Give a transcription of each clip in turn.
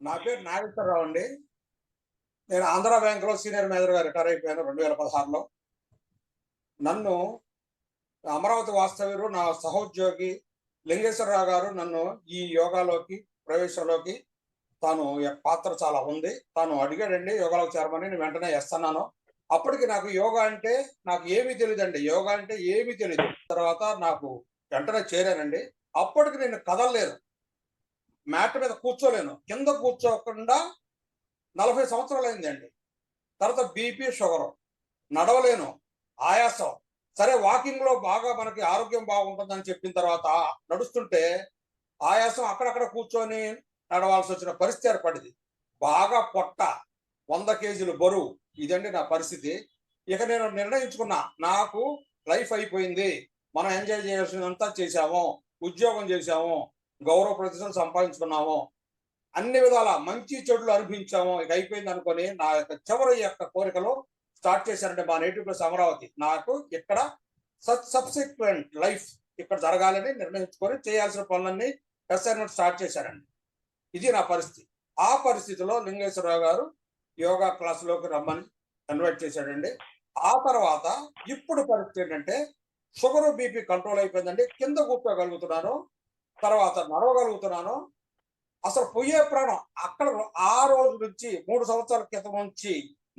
నా పేరు నాగేశ్వరరావు అండి. నేను ఆంధ్ర బ్యాంకులో సీనియర్ మేనేజర్గా రిటైర్ అయిపోయాను రెండు వేల పదహారులో. నన్ను అమరావతి వాస్తవ్యుడు నా సహోద్యోగి లింగేశ్వరరావు గారు నన్ను ఈ యోగాలోకి ప్రవేశంలోకి తాను యొక్క పాత్ర చాలా ఉంది. తాను అడిగాడండి యోగాలోకి చేరమని నేను వెంటనే వేస్తున్నాను అప్పటికి నాకు యోగా అంటే నాకు ఏమీ తెలియదండి యోగా అంటే ఏమీ తెలియదు తర్వాత నాకు వెంటనే చేరానండి. అప్పటికి నేను కదలలేదు. మ్యాట్ మీద కూర్చోలేను. కింద కూర్చోకుండా నలభై సంవత్సరాలు అయిందండి తర్వాత బీపీ షుగర్. నడవలేను. ఆయాసం. సరే వాకింగ్లో బాగా మనకి ఆరోగ్యం బాగుంటుందని చెప్పిన తర్వాత నడుస్తుంటే ఆయాసం అక్కడక్కడ కూర్చొని నడవాల్సి వచ్చిన పరిస్థితి ఏర్పడింది. బాగా పొట్ట. వంద కేజీలు బరువు. ఇదండి నా పరిస్థితి. ఇక నేను నిర్ణయించుకున్నా. నాకు లైఫ్ అయిపోయింది. మనం ఎంజాయ్ చేయాల్సినంతా చేశాము. ఉద్యోగం చేశాము. గౌరవ ప్రతిష్టలు సంపాదించుకున్నాము. అన్ని విధాల మంచి చెడులు అనిపించాము ఇక అయిపోయింది అనుకొని నా యొక్క చివరి యొక్క కోరికలు స్టార్ట్ చేశానంటే మా నేటివ్ ప్లస్ అమరావతి. నాకు ఇక్కడ సబ్సిక్వెంట్ లైఫ్ ఇక్కడ జరగాలని నిర్ణయించుకొని చేయాల్సిన పనులన్నీ అసైన్మెంట్ స్టార్ట్ చేశారండి. ఇది నా పరిస్థితి. ఆ పరిస్థితిలో లింగేశ్వరరావు గారు యోగా క్లాసులోకి రమ్మని ఇన్వైట్ చేశాడండి. ఆ తర్వాత ఇప్పుడు పరిస్థితి ఏంటంటే షుగర్ బీపీ కంట్రోల్ అయిపోయిందండి. కింద కూర్చోగలుగుతున్నాను తర్వాత నడవగలుగుతున్నాను. అసలు పోయే ప్రాణం అక్కడ ఆ రోజు నుంచి మూడు సంవత్సరాల క్రితం నుంచి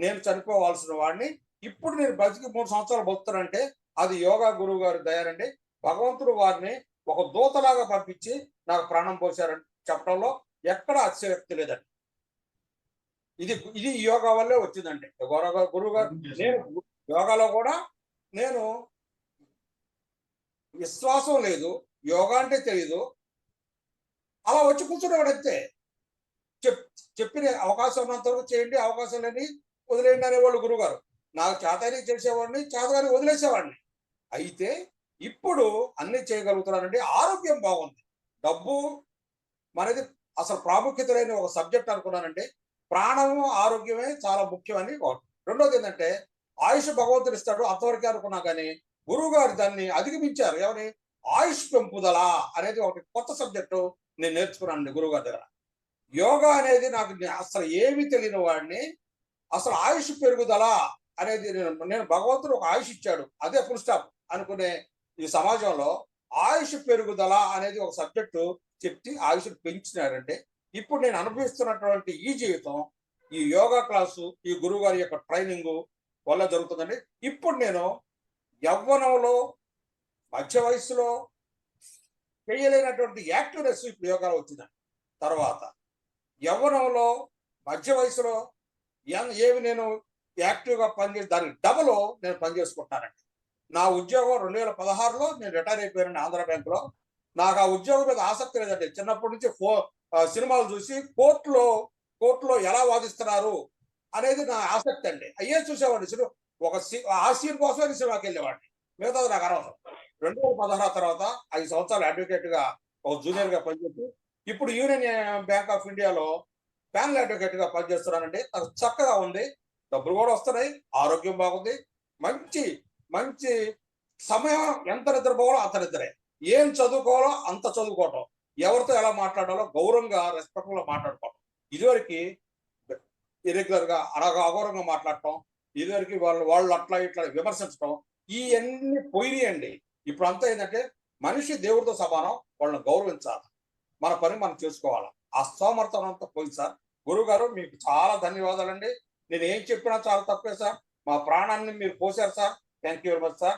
నేను చనిపోవాల్సిన వాడిని. ఇప్పుడు నేను బతికి మూడు సంవత్సరాలు బతుకుతానంటే అది యోగా గురువు గారి దయారండి భగవంతుడు వారిని ఒక దూతలాగా పంపించి నాకు ప్రాణం పోశారని చెప్పడంలో ఎక్కడ అతిశయక్తి లేదండి. ఇది ఇది యోగా వల్లే వచ్చిందండి. గురువు గారు నేను యోగాలో కూడా నేను విశ్వాసం లేదు. యోగా అంటే తెలియదు అలా వచ్చి కూర్చునేవాడు అంతే. చెప్ చెప్పిన అవకాశం ఉన్నంత వరకు చేయండి అవకాశం లేని వదిలేయండి అనేవాళ్ళు గురుగారు నాకు చేతని చేసేవాడిని చేతగాని వదిలేసేవాడిని. అయితే ఇప్పుడు అన్ని చేయగలుగుతున్నానండి ఆరోగ్యం బాగుంది. డబ్బు మనది అసలు ప్రాముఖ్యత లేని ఒక సబ్జెక్ట్ అనుకున్నానండి ప్రాణము ఆరోగ్యమే చాలా ముఖ్యమని ఒకటి రెండోది ఏంటంటే ఆయుష్ భగవంతుడు ఇస్తాడు అంతవరకే అనుకున్నా కానీ గురువు గారు దాన్ని అధిగమించారు. ఏమని ఆయుష్ పెంపుదల అనేది ఒకటి కొత్త సబ్జెక్టు నేను నేర్చుకున్నాను గురువు గారి దగ్గర. యోగా అనేది నాకు అసలు ఏమి తెలియని వాడిని అసలు ఆయుష్ పెరుగుదల అనేది నేను నేను భగవంతుడు ఒక ఆయుష్ ఇచ్చాడు. అదే ఫుల్ స్టాప్ అనుకునే ఈ సమాజంలో ఆయుష్ పెరుగుదల అనేది ఒక సబ్జెక్టు చెప్పి ఆయుష్ పెంచినారంటే ఇప్పుడు నేను అనుభవిస్తున్నటువంటి ఈ జీవితం ఈ యోగా క్లాసు ఈ గురువు గారి యొక్క ట్రైనింగు వల్ల జరుగుతుందండి. ఇప్పుడు నేను యవ్వనంలో మధ్య వయసులో చేయలేనటువంటి యాక్టివ్నెస్ ఇప్పుడు యోగాలో వచ్చిందండి తర్వాత యవ్వనంలో మధ్య వయసులో ఏమి నేను యాక్టివ్గా పనిచేసి దానికి డబల్ నేను పనిచేసుకుంటానండి నా ఉద్యోగం రెండు వేల పదహారులో నేను రిటైర్ అయిపోయానండి ఆంధ్ర బ్యాంకులో. నాకు ఆ ఉద్యోగం మీద ఆసక్తి లేదండి. చిన్నప్పటి నుంచి ఫో సినిమాలు చూసి కోర్టులో కోర్టులో ఎలా వాదిస్తున్నారు అనేది నా ఆసక్తి అండి. అయ్యే చూసేవాడిని. సినిమా ఒక ఆ సీన్ కోసమే సినిమాకి వెళ్ళేవాడిని. మిగతాది నాకు అనవసరం. రెండు వేల పదహారు తర్వాత ఐదు సంవత్సరాలు అడ్వకేట్గా ఒక జూనియర్గా పనిచేసి ఇప్పుడు యూనియన్ బ్యాంక్ ఆఫ్ ఇండియాలో ప్యానల్ అడ్వకేట్గా పనిచేస్తున్నానండి నాకు చక్కగా ఉంది. డబ్బులు కూడా వస్తున్నాయి. ఆరోగ్యం బాగుంది. మంచి మంచి సమయం ఎంత నిద్రపోవాలో అంత నిద్రే. ఏం చదువుకోవాలో అంత చదువుకోవటం. ఎవరితో ఎలా మాట్లాడాలో గౌరవంగా రెస్పెక్ట్ఫుల్గా మాట్లాడుకోవటం. ఇదివరకు ఇరెగ్యులర్గా అలాగా అగౌరవంగా మాట్లాడటం. ఇదివరకు వాళ్ళు వాళ్ళు అట్లా ఇట్లా విమర్శించడం ఇవన్నీ పోయినాయండి. ఇప్పుడు అంతా ఏంటంటే మనిషి దేవుడితో సమానం వాళ్ళని గౌరవించాలి. మన పని మనం చేసుకోవాలి. ఆ సోమర్థనం అంతా పోయింది సార్. గురువు గారు మీకు చాలా ధన్యవాదాలండి. నేను ఏం చెప్పినా చాలా తప్పే సార్. మా ప్రాణాన్ని మీరు పోసారు sir. Thank you very much sir